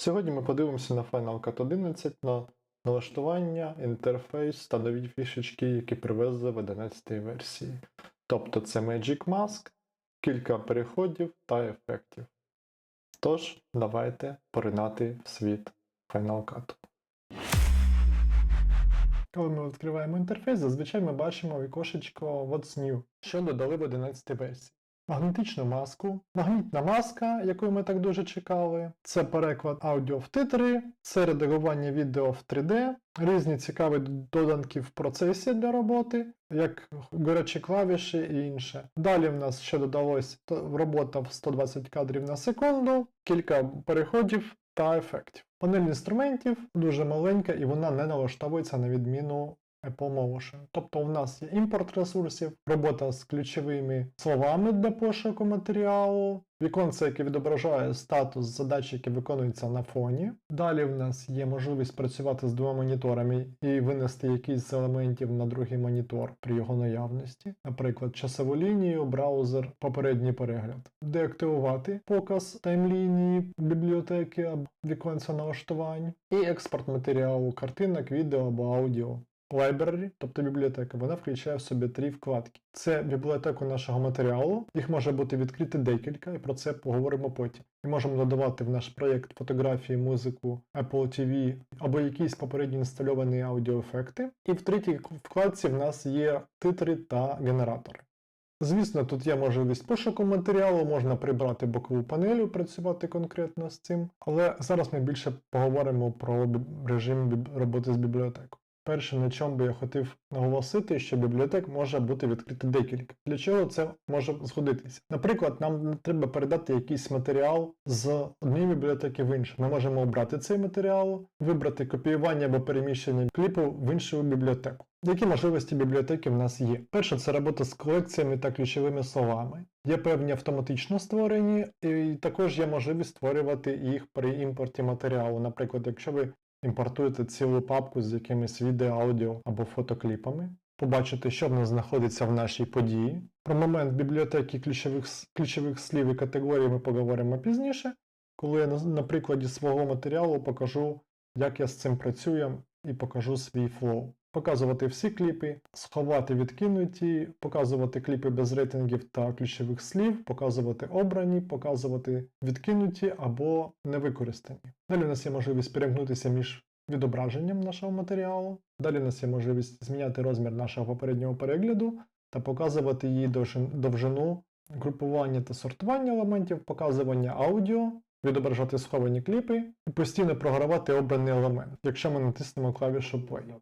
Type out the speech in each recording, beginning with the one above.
Сьогодні ми подивимося на Final Cut 11 на налаштування, інтерфейс та нові фішечки, які привезли в 11 версії. Тобто це Magic Mask, кілька переходів та ефектів. Тож, давайте поринати в світ Final Cut. Коли ми відкриваємо інтерфейс, зазвичай ми бачимо вікошечко What's New, що додали в 11 версії. Магнетичну маску, магнітна маска, яку ми так дуже чекали. Це переклад аудіо в титри, це редагування відео в 3D, різні цікаві доданки в процесі для роботи, як горячі клавіші і інше. Далі в нас ще додалось робота в 120 кадрів на секунду, кілька переходів та ефектів. Панель інструментів дуже маленька і вона не налаштовується на відміну Apple Motion. Тобто у нас є імпорт ресурсів, робота з ключовими словами для пошуку матеріалу, віконце, яке відображає статус задач, які виконуються на фоні. Далі в нас є можливість працювати з двома моніторами і винести якийсь з елементів на другий монітор при його наявності, наприклад, часову лінію, браузер, попередній перегляд. Деактивувати показ таймлінії бібліотеки або віконця налаштувань, і експорт матеріалу, картинок, відео або аудіо. Library, тобто бібліотека, вона включає в собі три вкладки. Це бібліотеку нашого матеріалу, їх може бути відкрити декілька, і про це поговоримо потім. Ми можемо додавати в наш проєкт фотографії, музику, Apple TV або якісь попередньо інстальовані аудіоефекти. І в третій вкладці в нас є титри та генератори. Звісно, тут є можливість пошуку матеріалу, можна прибрати бокову панель, і працювати конкретно з цим, але зараз ми більше поговоримо про режим роботи з бібліотекою. Перше, на чому би я хотів наголосити, що бібліотек може бути відкрито декілька. Для чого це може згодитися? Наприклад, нам треба передати якийсь матеріал з однієї бібліотеки в іншу. Ми можемо обрати цей матеріал, вибрати копіювання або переміщення кліпу в іншу бібліотеку. Які можливості бібліотеки в нас є? Перше, це робота з колекціями та ключовими словами. Є певні автоматично створені, і також є можливість створювати їх при імпорті матеріалу. Наприклад, якщо ви імпортуєте цілу папку з якимись відео, аудіо або фотокліпами, побачити, що в нас знаходиться в нашій події. Про момент бібліотеки ключових, ключових слів і категорій ми поговоримо пізніше, коли я на прикладі свого матеріалу покажу, як я з цим працюю і покажу свій флоу. Показувати всі кліпи, сховати відкинуті, показувати кліпи без рейтингів та ключових слів, показувати обрані, показувати відкинуті або невикористані. Далі у нас є можливість перемкнутися між відображенням нашого матеріалу. Далі у нас є можливість зміняти розмір нашого попереднього перегляду та показувати її довжину, групування та сортування елементів, показування аудіо, відображати сховані кліпи і постійно програвати обраний елемент, якщо ми натиснемо клавішу Play.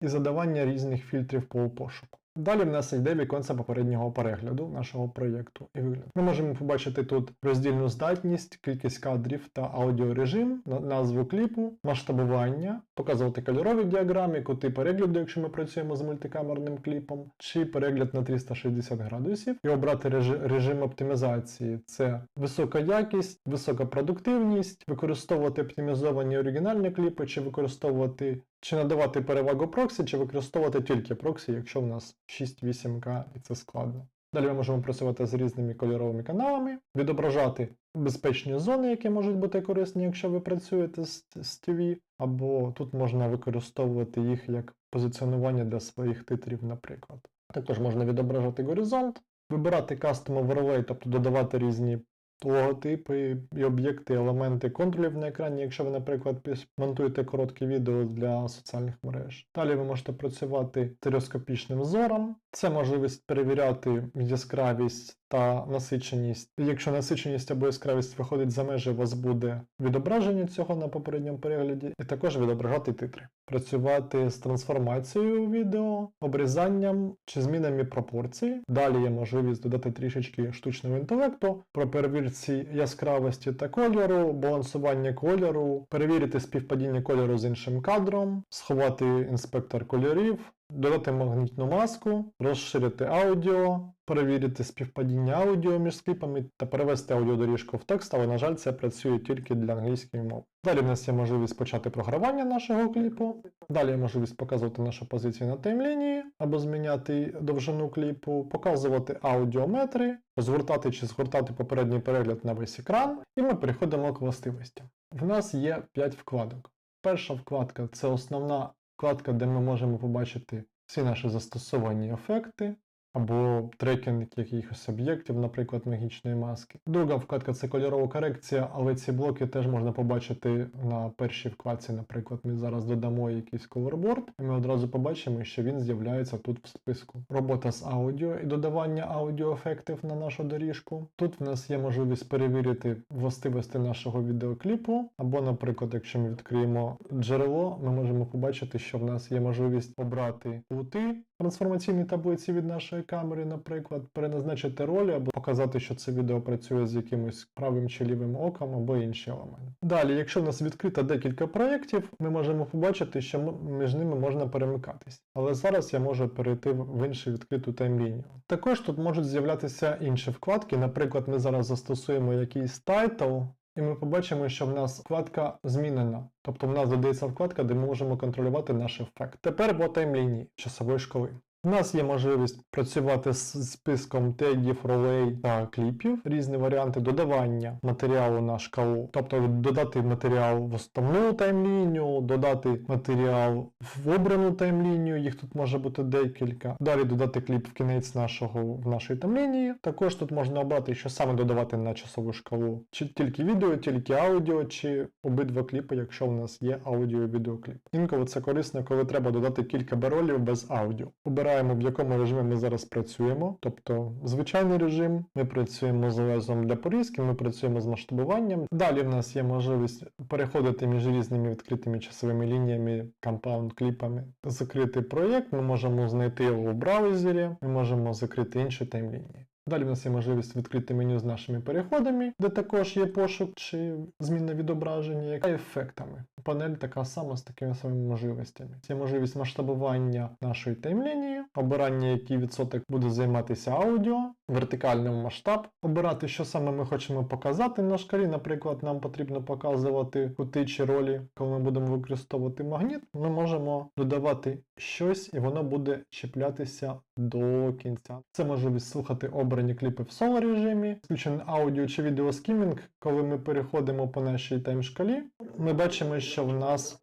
І задавання різних фільтрів по пошуку. Далі в нас йде віконце попереднього перегляду нашого проєкту і вигляд. Ми можемо побачити тут роздільну здатність, кількість кадрів та аудіорежим, на- назву кліпу, масштабування, показувати кольорові діаграми, кути перегляду, якщо ми працюємо з мультикамерним кліпом, чи перегляд на 360 градусів, і обрати режи- режим оптимізації. Це висока якість, висока продуктивність, використовувати оптимізовані оригінальні кліпи, чи використовувати чи надавати перевагу проксі, чи використовувати тільки проксі, якщо в нас 6-8К і це складно. Далі ми можемо працювати з різними кольоровими каналами, відображати безпечні зони, які можуть бути корисні, якщо ви працюєте з, з TV, або тут можна використовувати їх як позиціонування для своїх титрів, наприклад. Також можна відображати горизонт, вибирати Custom Overlay, тобто додавати різні логотипи і об'єкти, елементи контролів на екрані, якщо ви, наприклад, монтуєте короткі відео для соціальних мереж. Далі ви можете працювати стереоскопічним зором. Це можливість перевіряти яскравість та насиченість. Якщо насиченість або яскравість виходить за межі, у вас буде відображення цього на попередньому перегляді, і також відображати титри. Працювати з трансформацією відео, обрізанням чи змінами пропорцій. Далі є можливість додати трішечки штучного інтелекту про перевірці яскравості та кольору, балансування кольору, перевірити співпадіння кольору з іншим кадром, сховати інспектор кольорів, додати магнітну маску, розширити аудіо, перевірити співпадіння аудіо між кліпами та перевести аудіодоріжку в текст, але, на жаль, це працює тільки для англійської мови. Далі в нас є можливість почати програвання нашого кліпу. Далі є можливість показувати нашу позицію на таймлінії або зміняти довжину кліпу, показувати аудіометри, згортати чи згортати попередній перегляд на весь екран, і ми переходимо к властивостям. В нас є 5 вкладок. Перша вкладка це основна вкладка, де ми можемо побачити всі наші застосовані ефекти або трекінг якихось об'єктів, наприклад, магічної маски. Друга вкладка це кольорова корекція, але ці блоки теж можна побачити на першій вкладці. Наприклад, ми зараз додамо якийсь колорборд, і ми одразу побачимо, що він з'являється тут в списку. Робота з аудіо і додавання аудіоефектів на нашу доріжку. Тут в нас є можливість перевірити властивості нашого відеокліпу, або, наприклад, якщо ми відкриємо джерело, ми можемо побачити, що в нас є можливість обрати лути трансформаційній таблиці від нашої камери, наприклад, переназначити ролі або показати, що це відео працює з якимось правим чи лівим оком або інші елементи. Далі, якщо в нас відкрито декілька проєктів, ми можемо побачити, що між ними можна перемикатись. Але зараз я можу перейти в іншу відкриту таймлінію. Також тут можуть з'являтися інші вкладки. Наприклад, ми зараз застосуємо якийсь тайтл, і ми побачимо, що в нас вкладка змінена. Тобто в нас додається вкладка, де ми можемо контролювати наш ефект. Тепер по таймлінії часової шкали. У нас є можливість працювати з списком тегів, ролей та кліпів, різні варіанти додавання матеріалу на шкалу, тобто додати матеріал в основну таймлінію, додати матеріал в обрану таймлінію, їх тут може бути декілька. Далі додати кліп в кінець нашого в нашої таймлінії. Також тут можна обрати, що саме додавати на часову шкалу, чи тільки відео, тільки аудіо, чи обидва кліпи, якщо в нас є аудіо-відеокліп. Інколи це корисно, коли треба додати кілька баролів без аудіо. Обираємо, в якому режимі ми зараз працюємо, тобто звичайний режим, ми працюємо з лезом для порізки, ми працюємо з масштабуванням. Далі в нас є можливість переходити між різними відкритими часовими лініями, компаунд кліпами. Закрити проєкт, ми можемо знайти його в браузері, ми можемо закрити інші таймлінії. Далі в нас є можливість відкрити меню з нашими переходами, де також є пошук чи зміна відображення, та ефектами. Панель така сама з такими самими можливостями. Є можливість масштабування нашої таймлінії, обирання, який відсоток буде займатися аудіо, вертикальний масштаб, обирати, що саме ми хочемо показати на шкалі. Наприклад, нам потрібно показувати кути чи ролі, коли ми будемо використовувати магніт. Ми можемо додавати щось, і воно буде чіплятися до кінця. Це можливість слухати обрані кліпи в соло режимі, включений аудіо чи відеоскімінг, коли ми переходимо по нашій таймшкалі. Ми бачимо, що в нас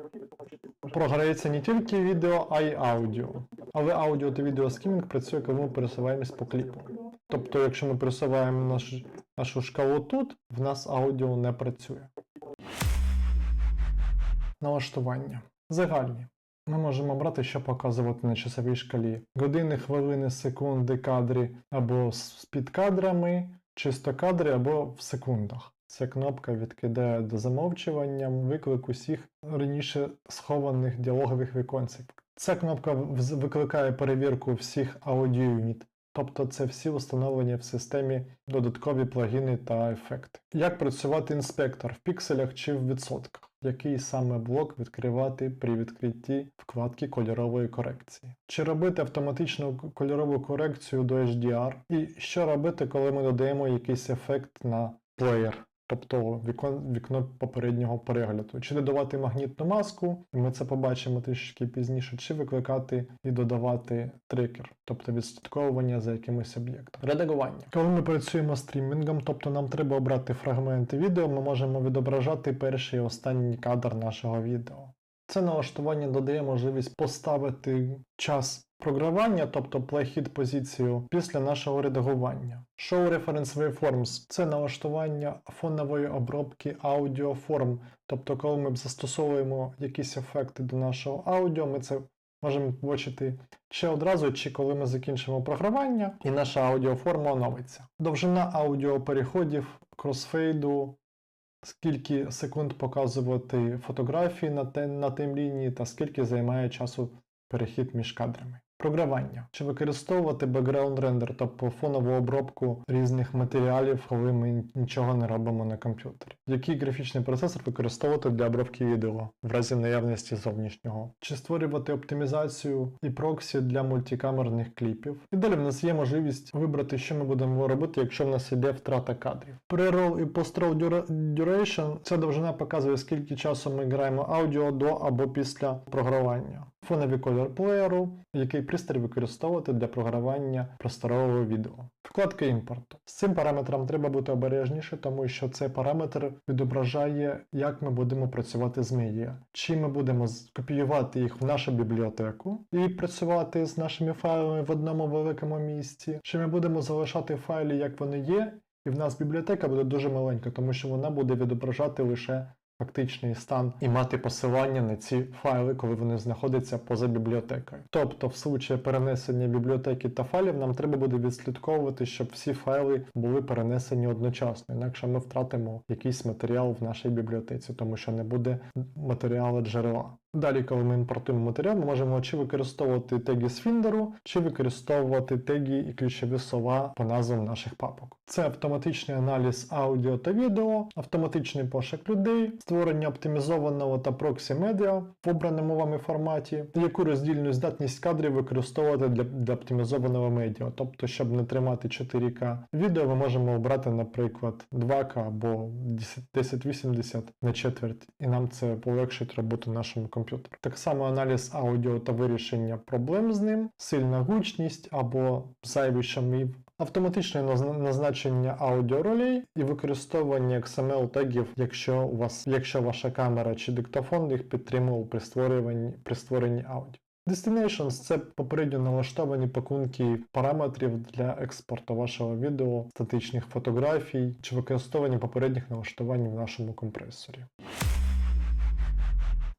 програється не тільки відео, а й аудіо. Але аудіо та відеоскімінг працює, коли ми пересуваємось по кліпу. Тобто, якщо ми пересуваємо наш, нашу шкалу тут, в нас аудіо не працює. Налаштування. Загальні. Ми можемо обрати, що показувати на часовій шкалі: години, хвилини, секунди, кадри або з підкадрами, чисто кадри або в секундах. Ця кнопка відкидає до замовчування виклик усіх раніше схованих діалогових віконців. Ця кнопка викликає перевірку всіх аудіоюніт, тобто це всі встановлені в системі додаткові плагіни та ефекти. Як працювати інспектор в пікселях чи в відсотках? Який саме блок відкривати при відкритті вкладки кольорової корекції? Чи робити автоматичну кольорову корекцію до HDR? І що робити, коли ми додаємо якийсь ефект на плеєр? Тобто вікно, вікно попереднього перегляду, чи додавати магнітну маску, ми це побачимо трішки пізніше, чи викликати і додавати трекер, тобто відслідковування за якимось об'єктом. Редагування. Коли ми працюємо стрімінгом, тобто нам треба обрати фрагменти відео, ми можемо відображати перший і останній кадр нашого відео. Це налаштування додає можливість поставити час програвання, тобто playhead позицію після нашого редагування. Show Reference Waveforms – це налаштування фонової обробки аудіоформ, тобто коли ми застосовуємо якісь ефекти до нашого аудіо, ми це можемо побачити чи одразу, чи коли ми закінчимо програвання, і наша аудіоформа оновиться. Довжина аудіопереходів, кросфейду, скільки секунд показувати фотографії на, те, на тим лінії та скільки займає часу перехід між кадрами. Програвання. Чи використовувати background render, тобто фонову обробку різних матеріалів, коли ми нічого не робимо на комп'ютері. Який графічний процесор використовувати для обробки відео в разі наявності зовнішнього? Чи створювати оптимізацію і проксі для мультикамерних кліпів? І далі в нас є можливість вибрати, що ми будемо робити, якщо в нас іде втрата кадрів. Pre-roll і post-roll dura- duration – ця довжина показує, скільки часу ми граємо аудіо до або після програвання. Фоновий колір плеєру, який пристрій використовувати для програвання просторового відео. Вкладка імпорту. З цим параметром треба бути обережніше, тому що цей параметр відображає, як ми будемо працювати з медіа. Чи ми будемо копіювати їх в нашу бібліотеку і працювати з нашими файлами в одному великому місці, чи ми будемо залишати файли, як вони є, і в нас бібліотека буде дуже маленька, тому що вона буде відображати лише фактичний стан і мати посилання на ці файли, коли вони знаходяться поза бібліотекою. Тобто, в случаї перенесення бібліотеки та файлів, нам треба буде відслідковувати, щоб всі файли були перенесені одночасно, інакше ми втратимо якийсь матеріал в нашій бібліотеці, тому що не буде матеріалу джерела. Далі, коли ми імпортуємо матеріал, ми можемо чи використовувати теги з Фіндеру, чи використовувати теги і ключові слова по назвам наших папок. Це автоматичний аналіз аудіо та відео, автоматичний пошук людей, створення оптимізованого та проксі медіа в обраному вами форматі, яку роздільну здатність кадрів використовувати для, для оптимізованого медіа. Тобто, щоб не тримати 4К відео, ми можемо обрати, наприклад, 2К або 10 1080 на четверть, і нам це полегшить роботу нашому комп'ютері. Так само аналіз аудіо та вирішення проблем з ним, сильна гучність або зайвий шумів, автоматичне назначення аудіоролей і використовування XML тегів, якщо у вас, якщо ваша камера чи диктофон їх підтримував при створюванні, при створенні аудіо. Destinations – це попередньо налаштовані пакунки параметрів для експорту вашого відео, статичних фотографій чи використовування попередніх налаштувань в нашому компресорі.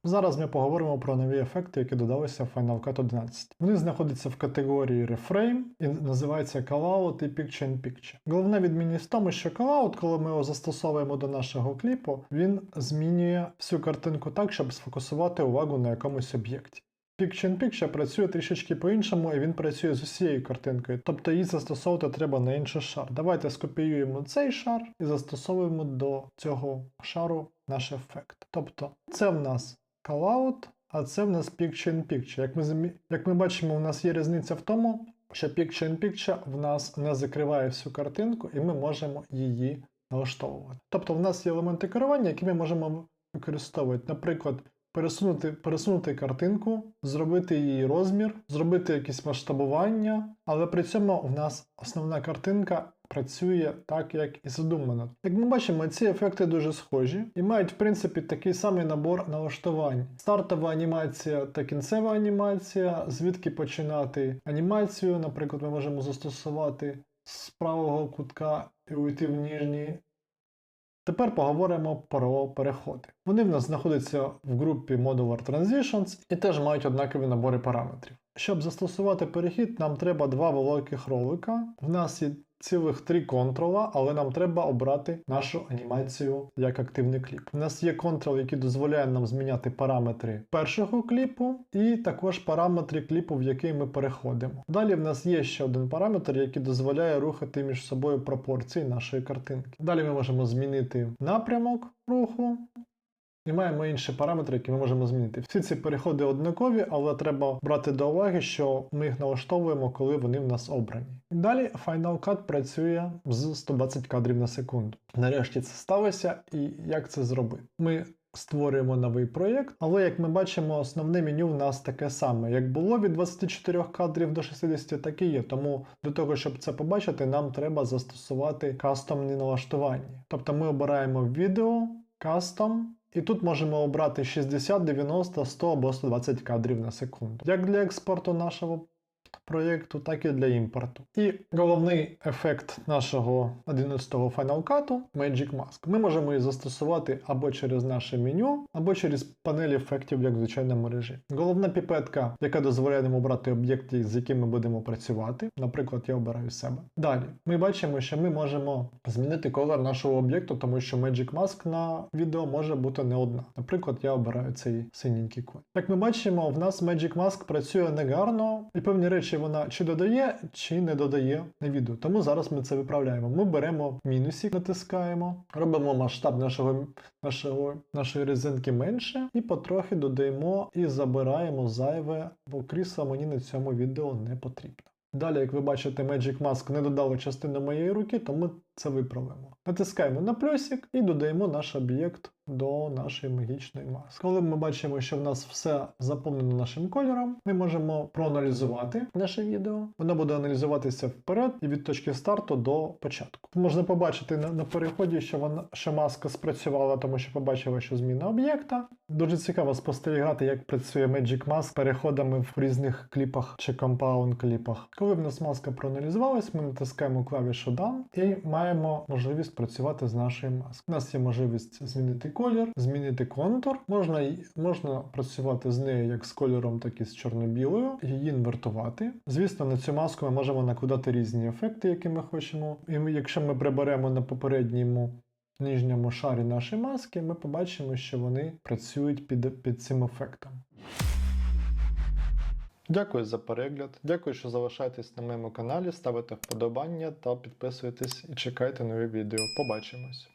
Зараз ми поговоримо про нові ефекти, які додалися в Final Cut 11. Вони знаходяться в категорії Reframe і називаються Callout і Picture in Picture. Головна відмінність в тому, що Callout, коли ми його застосовуємо до нашого кліпу, він змінює всю картинку так, щоб сфокусувати увагу на якомусь об'єкті. Picture in Picture працює трішечки по-іншому, і він працює з усією картинкою, тобто її застосовувати треба на інший шар. Давайте скопіюємо цей шар і застосовуємо до цього шару наш ефект. Тобто це в нас callout, а це в нас Picture in Picture. Як ми, як ми бачимо, у нас є різниця в тому, що Picture in Picture в нас не закриває всю картинку, і ми можемо її налаштовувати. Тобто в нас є елементи керування, які ми можемо використовувати. Наприклад, пересунути, пересунути картинку, зробити її розмір, зробити якесь масштабування, але при цьому в нас основна картинка працює так, як і задумано. Як ми бачимо, ці ефекти дуже схожі і мають, в принципі, такий самий набор налаштувань. Стартова анімація та кінцева анімація, звідки починати анімацію. Наприклад, ми можемо застосувати з правого кутка і уйти в ніжній Тепер поговоримо про переходи. Вони в нас знаходяться в групі Modular Transitions і теж мають однакові набори параметрів. Щоб застосувати перехід, нам треба два великих ролика. В нас є цілих три контрола, але нам треба обрати нашу анімацію як активний кліп. У нас є контрол, який дозволяє нам зміняти параметри першого кліпу, і також параметри кліпу, в який ми переходимо. Далі в нас є ще один параметр, який дозволяє рухати між собою пропорції нашої картинки. Далі ми можемо змінити напрямок руху. І маємо інші параметри, які ми можемо змінити. Всі ці переходи однакові, але треба брати до уваги, що ми їх налаштовуємо, коли вони в нас обрані. Далі Final Cut працює з 120 кадрів на секунду. Нарешті це сталося, і як це зробити? Ми створюємо новий проєкт, але як ми бачимо, основне меню в нас таке саме. Як було від 24 кадрів до 60, так і є. Тому для того, щоб це побачити, нам треба застосувати кастомні налаштування. Тобто ми обираємо відео, кастом. І тут можемо обрати 60, 90, 100 або 120 кадрів на секунду. Як для експорту нашого проєкту, так і для імпорту. І головний ефект нашого 11-го Final Cut Magic Mask. Ми можемо її застосувати або через наше меню, або через панель ефектів, як в звичайному режимі. Головна піпетка, яка дозволяє нам обрати об'єкти, з якими ми будемо працювати. Наприклад, я обираю себе. Далі ми бачимо, що ми можемо змінити колір нашого об'єкту, тому що Magic Mask на відео може бути не одна. Наприклад, я обираю цей синенький колір. Як ми бачимо, в нас Magic Mask працює негарно, і певні речі вона чи додає, чи не додає на відео. Тому зараз ми це виправляємо. Ми беремо мінусик, натискаємо, робимо масштаб нашого, нашого, нашої резинки менше, і потрохи додаємо і забираємо зайве, бо крісло мені на цьому відео не потрібно. Далі, як ви бачите, Magic Mask не додало частину моєї руки, тому це виправимо. Натискаємо на плюсик і додаємо наш об'єкт до нашої магічної маски. Коли ми бачимо, що в нас все заповнено нашим кольором, ми можемо проаналізувати наше відео. Воно буде аналізуватися вперед і від точки старту до початку. Можна побачити на, на переході, що вона що маска спрацювала, тому що побачила, що зміна об'єкта. Дуже цікаво спостерігати, як працює Magic Mask переходами в різних кліпах чи компаунд кліпах. Коли в нас маска проаналізувалась, ми натискаємо клавішу Done і маємо можливість працювати з нашою маскою. У нас є можливість змінити колір, змінити контур. Можна, можна працювати з нею як з кольором, так і з чорно-білою, її інвертувати. Звісно, на цю маску ми можемо накладати різні ефекти, які ми хочемо. І якщо ми приберемо на попередньому нижньому шарі нашої маски, ми побачимо, що вони працюють під, під цим ефектом. Дякую за перегляд. Дякую, що залишаєтесь на моєму каналі, ставите вподобання та підписуєтесь і чекайте нові відео. Побачимось!